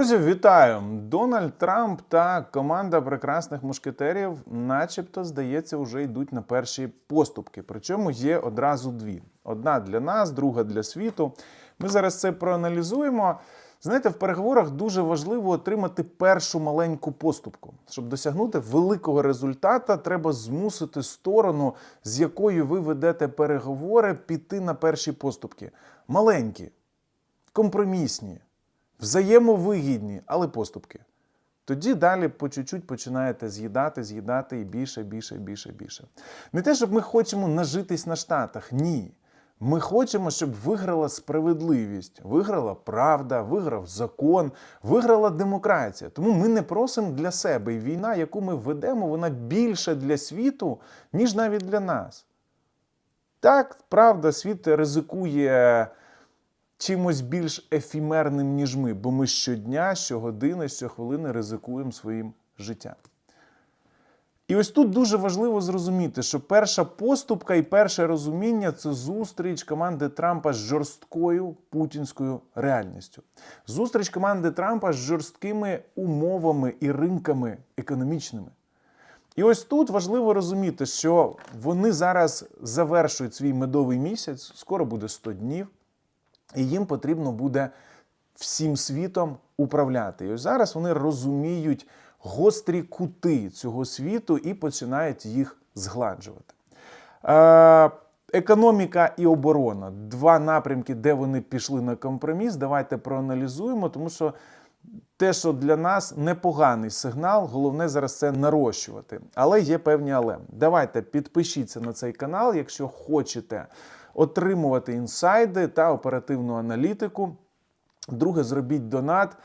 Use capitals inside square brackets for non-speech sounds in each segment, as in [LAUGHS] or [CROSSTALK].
Друзі, вітаю! Дональд Трамп та команда прекрасних мушкетерів, начебто, здається, вже йдуть на перші поступки. Причому є одразу дві: одна для нас, друга для світу. Ми зараз це проаналізуємо. Знаєте, в переговорах дуже важливо отримати першу маленьку поступку. Щоб досягнути великого результата, треба змусити сторону, з якою ви ведете переговори, піти на перші поступки. Маленькі, компромісні взаємовигідні, але поступки. Тоді далі по чуть-чуть починаєте з'їдати, з'їдати і більше, більше, більше, більше. Не те, щоб ми хочемо нажитись на штатах. Ні. Ми хочемо, щоб виграла справедливість, виграла правда, виграв закон, виграла демократія. Тому ми не просимо для себе. І війна, яку ми ведемо, вона більше для світу, ніж навіть для нас. Так, правда, світ ризикує чимось більш ефімерним, ніж ми, бо ми щодня, щогодини, щохвилини ризикуємо своїм життям. І ось тут дуже важливо зрозуміти, що перша поступка і перше розуміння це зустріч команди Трампа з жорсткою путінською реальністю. Зустріч команди Трампа з жорсткими умовами і ринками економічними. І ось тут важливо розуміти, що вони зараз завершують свій медовий місяць, скоро буде 100 днів, і їм потрібно буде всім світом управляти. І ось зараз вони розуміють гострі кути цього світу і починають їх згладжувати. Е, Економіка і оборона два напрямки, де вони пішли на компроміс. Давайте проаналізуємо, тому що те, що для нас непоганий сигнал, головне зараз це нарощувати. Але є певні але. Давайте підпишіться на цей канал, якщо хочете отримувати інсайди та оперативну аналітику. Друге, зробіть донат.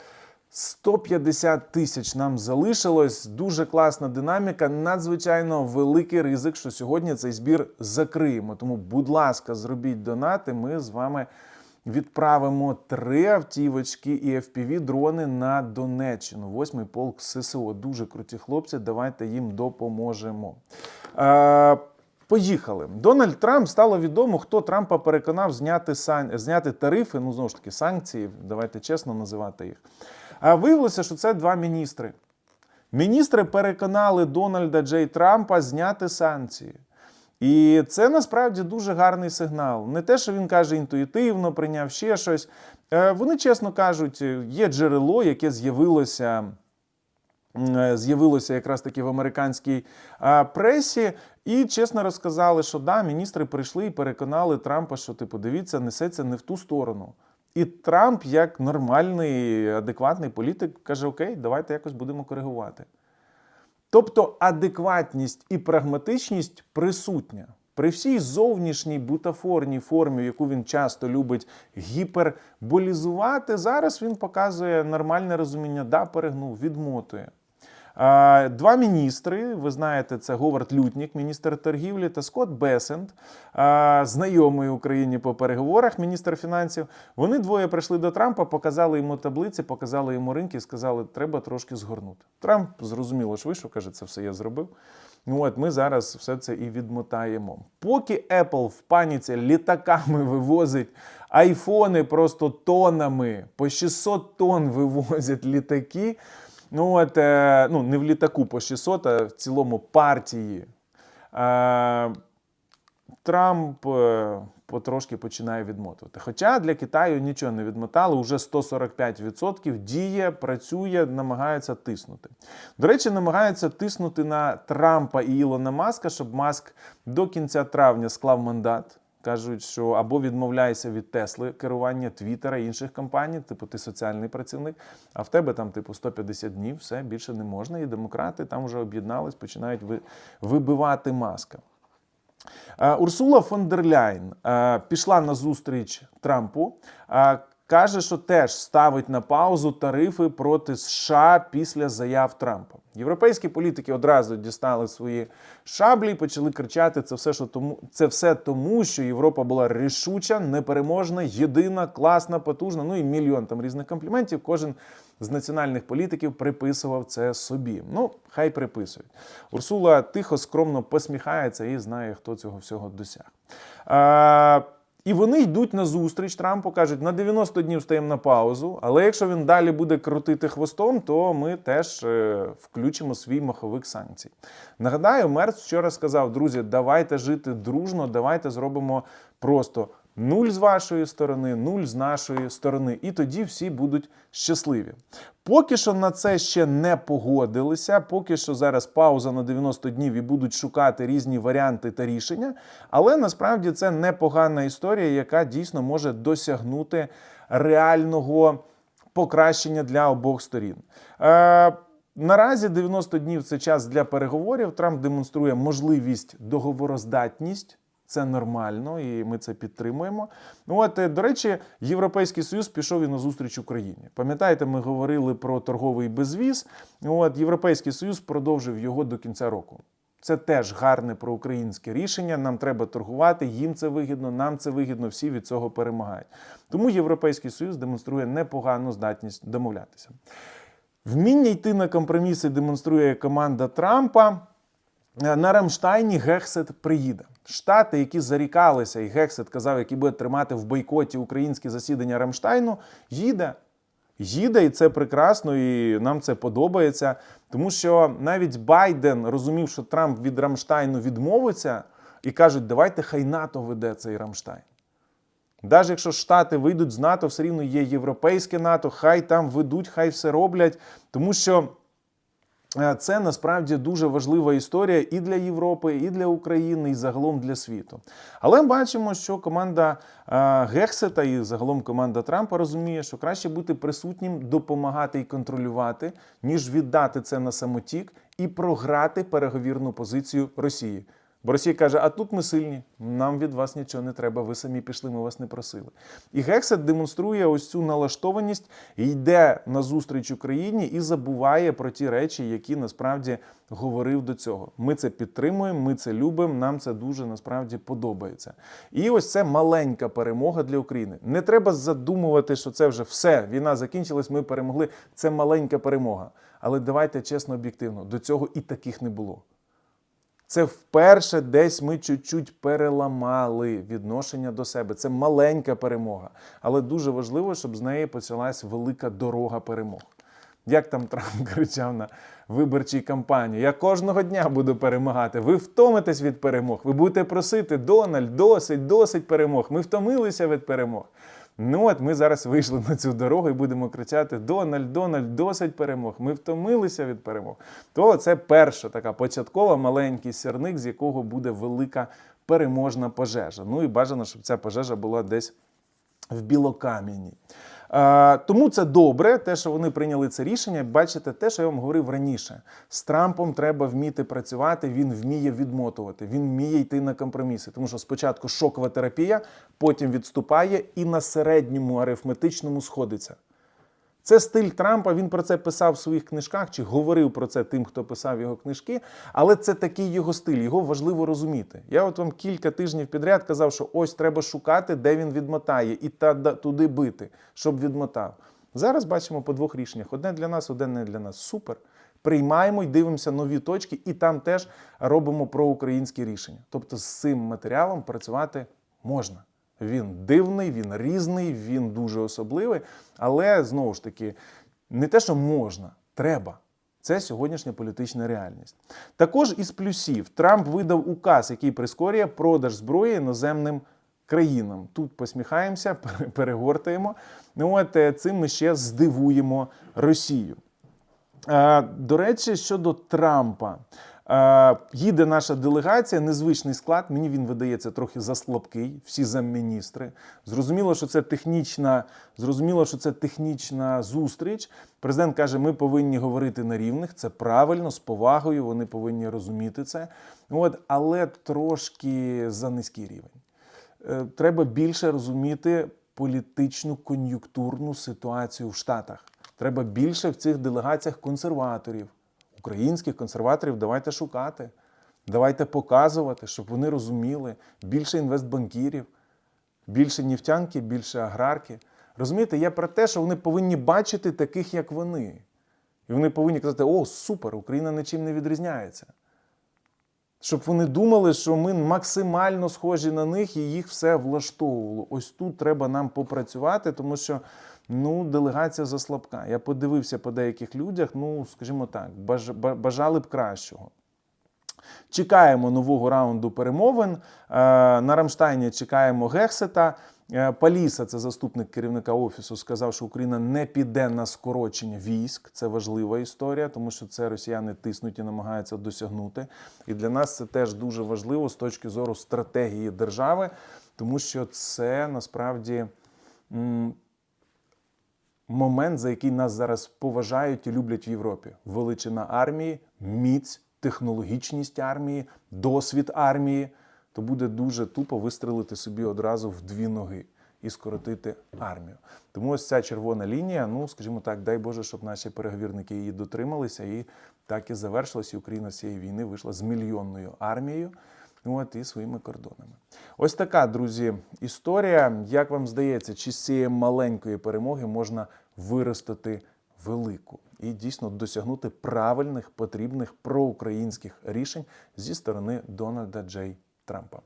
150 тисяч нам залишилось. Дуже класна динаміка. Надзвичайно великий ризик, що сьогодні цей збір закриємо. Тому, будь ласка, зробіть донати. Ми з вами відправимо три автівочки і fpv дрони на Донеччину. Восьмий полк ССО. Дуже круті хлопці. Давайте їм допоможемо. Е, Поїхали. Дональд Трамп стало відомо, хто Трампа переконав зняти сан... зняти тарифи. Ну знову ж таки, санкції. Давайте чесно називати їх. А виявилося, що це два міністри. Міністри переконали Дональда Джей Трампа зняти санкції. І це насправді дуже гарний сигнал. Не те, що він каже інтуїтивно, прийняв ще щось. Е, Вони чесно кажуть, є джерело, яке з'явилося. М, З'явилося якраз таки в американській пресі, і чесно розказали, що да, міністри прийшли і переконали Трампа, що типу, дивіться, несеться не в ту сторону. І Трамп, як нормальний, адекватний політик, каже: Окей, давайте якось будемо коригувати. Тобто адекватність і прагматичність присутня. При всій зовнішній бутафорній формі, яку він часто любить гіперболізувати, зараз він показує нормальне розуміння, да, перегнув, відмотує. Два міністри, ви знаєте, це Говард Лютнік, міністр торгівлі, та Скотт Бесент, знайомий Україні по переговорах, міністр фінансів. Вони двоє прийшли до Трампа, показали йому таблиці, показали йому ринки і сказали, треба трошки згорнути. Трамп зрозуміло вийшов, каже, це все я зробив. Ну от ми зараз все це і відмотаємо. Поки Apple в паніці літаками вивозить айфони просто тонами, по 600 тонн вивозять літаки. Ну от, е, ну не в літаку по 600, а в цілому партії. Е, Трамп е, потрошки починає відмотувати. Хоча для Китаю нічого не відмотали, уже 145% діє, працює, намагається тиснути. До речі, намагається тиснути на Трампа і Ілона Маска, щоб Маск до кінця травня склав мандат. Кажуть, що або відмовляйся від Тесли, керування Твіттера і інших компаній, типу ти соціальний працівник, а в тебе там, типу, 150 днів, все більше не можна. І демократи там вже об'єднались, починають вибивати маска. Е, Урсула фон дер Ляйн е, пішла на зустріч Трампу. е, Каже, що теж ставить на паузу тарифи проти США після заяв Трампа. Європейські політики одразу дістали свої шаблі і почали кричати: це все, що тому це все тому, що Європа була рішуча, непереможна, єдина, класна, потужна. Ну і мільйон там різних компліментів. Кожен з національних політиків приписував це собі. Ну, хай приписують. Урсула тихо, скромно посміхається і знає, хто цього всього досяг. Е, І вони йдуть на зустріч Трампу, кажуть, на 90 днів стаємо на паузу. Але якщо він далі буде крутити хвостом, то ми теж е, включимо свій маховик санкцій. Нагадаю, Мерц вчора сказав: друзі, давайте жити дружно, давайте зробимо просто нуль з вашої сторони, нуль з нашої сторони, і тоді всі будуть щасливі. Поки що на це ще не погодилися. Поки що зараз пауза на 90 днів і будуть шукати різні варіанти та рішення. Але насправді це непогана історія, яка дійсно може досягнути реального покращення для обох сторін. Е, Наразі 90 днів це час для переговорів. Трамп демонструє можливість договороздатність. Це нормально, і ми це підтримуємо. Ну от, е, до речі, Європейський Союз пішов і на зустріч Україні. Пам'ятаєте, ми говорили про торговий безвіз. От Європейський Союз продовжив його до кінця року. Це теж гарне проукраїнське рішення. Нам треба торгувати, їм це вигідно, нам це вигідно, всі від цього перемагають. Тому Європейський Союз демонструє непогану здатність домовлятися. Вміння йти на компроміси демонструє команда Трампа. Е, На Рамштайні Гексет приїде. Штати, які зарікалися, і Гексет казав, які буде тримати в бойкоті українське засідання Рамштайну, їде. Їде, і це прекрасно, і нам це подобається. Тому що навіть Байден розумів, що Трамп від Рамштайну відмовиться, і кажуть, давайте хай НАТО веде цей Рамштайн. Навіть якщо Штати вийдуть з НАТО, все рівно є європейське НАТО, хай там ведуть, хай все роблять. Тому що це насправді дуже важлива історія і для Європи, і для України, і загалом для світу. Але бачимо, що команда е, Гексета і загалом команда Трампа розуміє, що краще бути присутнім, допомагати і контролювати, ніж віддати це на самотік і програти переговірну позицію Росії. Бо Росія каже: а тут ми сильні, нам від вас нічого не треба, ви самі пішли, ми вас не просили. І Гексет демонструє ось цю налаштованість, йде на зустріч Україні і забуває про ті речі, які насправді говорив до цього. Ми це підтримуємо, ми це любимо, нам це дуже насправді подобається. І ось це маленька перемога для України. Не треба задумувати, що це вже все. Війна закінчилась, ми перемогли. Це маленька перемога. Але давайте чесно, об'єктивно, до цього і таких не було. Це вперше десь ми чуть-чуть переламали відношення до себе. Це маленька перемога. Але дуже важливо, щоб з неї почалась велика дорога перемог. Як там Трамп [LAUGHS] кричав на виборчій кампанії: Я кожного дня буду перемагати. Ви втомитесь від перемог. Ви будете просити Дональд, досить, досить перемог. Ми втомилися від перемог. Ну от ми зараз вийшли на цю дорогу і будемо кричати: Дональд, Дональд, досить перемог. Ми втомилися від перемог. То це перша така початкова маленький сірник, з якого буде велика переможна пожежа. Ну і бажано, щоб ця пожежа була десь в Білокам'яні. Е, Тому це добре, те, що вони прийняли це рішення. Бачите, те, що я вам говорив раніше. З Трампом треба вміти працювати, він вміє відмотувати, він вміє йти на компроміси. Тому що спочатку шокова терапія, потім відступає і на середньому арифметичному сходиться. Це стиль Трампа. Він про це писав в своїх книжках чи говорив про це тим, хто писав його книжки. Але це такий його стиль. Його важливо розуміти. Я от вам кілька тижнів підряд казав, що ось треба шукати, де він відмотає, і та туди бити, щоб відмотав. Зараз бачимо по двох рішеннях: одне для нас, одне не для нас. Супер. Приймаємо і дивимося нові точки, і там теж робимо проукраїнські рішення. Тобто з цим матеріалом працювати можна. Він дивний, він різний, він дуже особливий. Але знову ж таки, не те, що можна, треба. Це сьогоднішня політична реальність. Також із плюсів Трамп видав указ, який прискорює продаж зброї іноземним країнам. Тут посміхаємося, [LAUGHS] пере- перегортаємо. Ну от е, цим ми ще здивуємо Росію. Е, До речі, щодо Трампа. Е, Їде наша делегація, незвичний склад. Мені він видається трохи заслабкий, всі замміністри. Зрозуміло, що це технічна, зрозуміло, що це технічна зустріч. Президент каже, ми повинні говорити на рівних. Це правильно, з повагою. Вони повинні розуміти це. От, але трошки за низький рівень. Е, Треба більше розуміти політичну кон'юнктурну ситуацію в Штатах. Треба більше в цих делегаціях консерваторів, українських консерваторів. Давайте шукати, давайте показувати, щоб вони розуміли більше інвестбанкірів, більше нефтянки, більше аграрки. Розумієте, я про те, що вони повинні бачити таких, як вони. І вони повинні казати: о, супер, Україна нічим не відрізняється. щоб вони думали, що ми максимально схожі на них і їх все влаштовувало. Ось тут треба нам попрацювати, тому що ну, делегація заслабка. Я подивився по деяких людях, ну, скажімо так, бажали б кращого. Чекаємо нового раунду перемовин. Е, На Рамштайні чекаємо Гексета. Е, Паліса, це заступник керівника офісу, сказав, що Україна не піде на скорочення військ. Це важлива історія, тому що це росіяни тиснуть і намагаються досягнути. І для нас це теж дуже важливо з точки зору стратегії держави, тому що це насправді. Момент, за який нас зараз поважають і люблять в Європі. Величина армії, міць, технологічність армії, досвід армії. То буде дуже тупо вистрелити собі одразу в дві ноги і скоротити армію. Тому ось ця червона лінія, ну скажімо так, дай Боже, щоб наші переговірники її дотрималися, і так і завершилась. І Україна з цієї війни вийшла з мільйонною армією. От і своїми кордонами. Ось така, друзі, історія. Як вам здається, чи з цієї маленької перемоги можна виростити велику і дійсно досягнути правильних, потрібних проукраїнських рішень зі сторони Дональда Джей Трампа?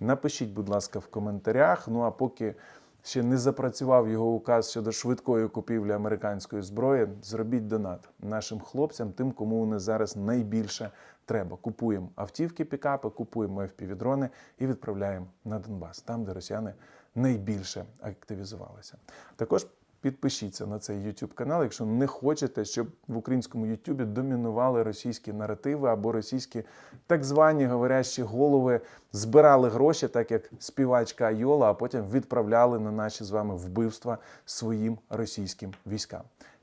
Напишіть, будь ласка, в коментарях. Ну а поки ще не запрацював його указ щодо швидкої купівлі американської зброї, зробіть донат нашим хлопцям, тим, кому вони зараз найбільше треба. Купуємо автівки, пікапи, купуємо FPV-дрони і відправляємо на Донбас, там, де росіяни найбільше активізувалися. Також підпишіться на цей YouTube канал, якщо не хочете, щоб в українському YouTube домінували російські наративи або російські так звані говорящі голови збирали гроші, так як співачка Айола, а потім відправляли на наші з вами вбивства своїм російським військам.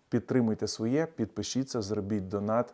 Підтримуйте своє, підпишіться, зробіть донат,